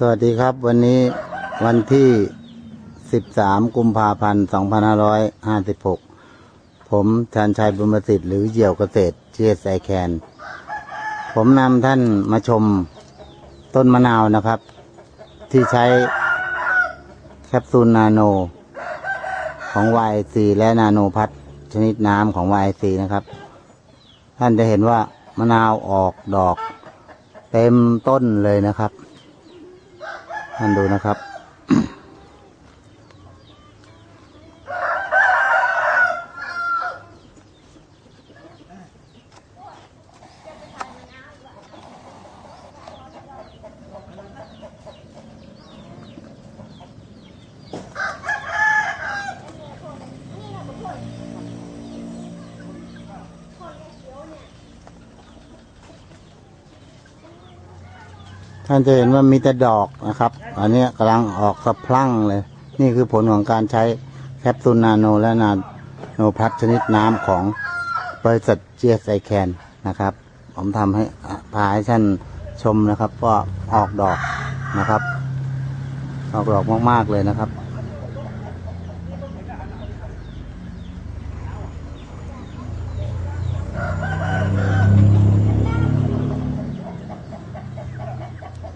สวัสดีครับ วันนี้วันที่ 13 กุมภาพันธ์ 2556 ผมชันชัยบุญประสิทธิ์หรือเหยี่ยวเกษตรเชียร์ไซแคน ผมนำท่านมาชมต้นมะนาวนะครับ ที่ใช้แคปซูลนาโน ของ YC และนาโนพัทชนิดน้ำของ YC นะครับ ท่านจะเห็นว่ามะนาวออกดอกเต็มต้นเลยนะครับ ท่านดูนะครับ ท่านจะเห็นว่ามีแต่ดอกนะครับ อันนี้กำลังออกสะพรั่งเลย นี่คือผลของการใช้แคปซูลนาโนและนาโนพัทชนิดน้ำของบริษัทเจสไอแคนนะครับ ผมทำให้พาให้ท่านชมนะครับ ก็ออกดอกนะครับ ออกดอกมากๆเลยนะครับ